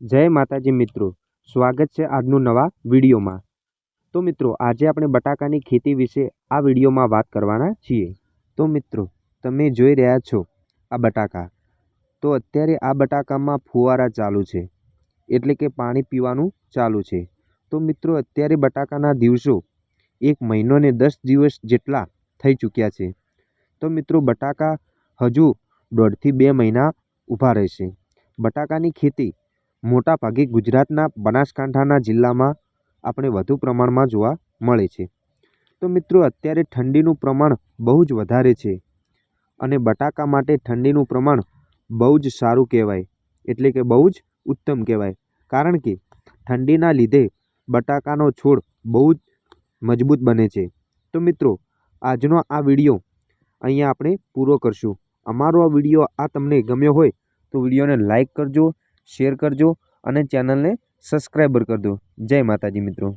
જય માતાજી મિત્રો, સ્વાગત છે આજનું નવા વિડીયોમાં. તો મિત્રો, આજે આપણે બટાકાની ખેતી વિશે આ વિડીયોમાં વાત કરવાના છીએ. તો મિત્રો, તમે જોઈ રહ્યા છો આ બટાકા. તો અત્યારે આ બટાકામાં ફુવારા ચાલુ છે. એટલે કે પાણી પીવાનું ચાલુ છે. તો મિત્રો, અત્યારે બટાકાના દિવસો એક મહિનો ને દસ દિવસ જેટલા થઈ ચૂક્યા છે. તો મિત્રો, બટાકા હજુ દોઢથી બે મહિના ઊભા રહેશે. બટાકાની ખેતી મોટા ભાગે ગુજરાતના બનાસકાંઠાના જિલ્લામાં આપણે વધુ પ્રમાણમાં જોવા મળે છે. તો મિત્રો, અત્યારે ઠંડીનું પ્રમાણ બહુ જ વધારે છે અને બટાકા માટે ઠંડીનું પ્રમાણ બહુ જ સારું કહેવાય. એટલે કે બહુ જ ઉત્તમ કહેવાય. કારણ કે ઠંડીના લીધે બટાકાનો છોડ બહુ જ મજબૂત બને છે. તો મિત્રો, આજનો આ વીડિયો અહીંયા આપણે પૂરો કરશું. અમારો આ વીડિયો આ તમને ગમ્યો હોય તો વિડીયોને લાઈક કરજો શેર કરજો અને ચેનલને સબસ્ક્રાઈબર કરજો. જય માતાજી મિત્રો.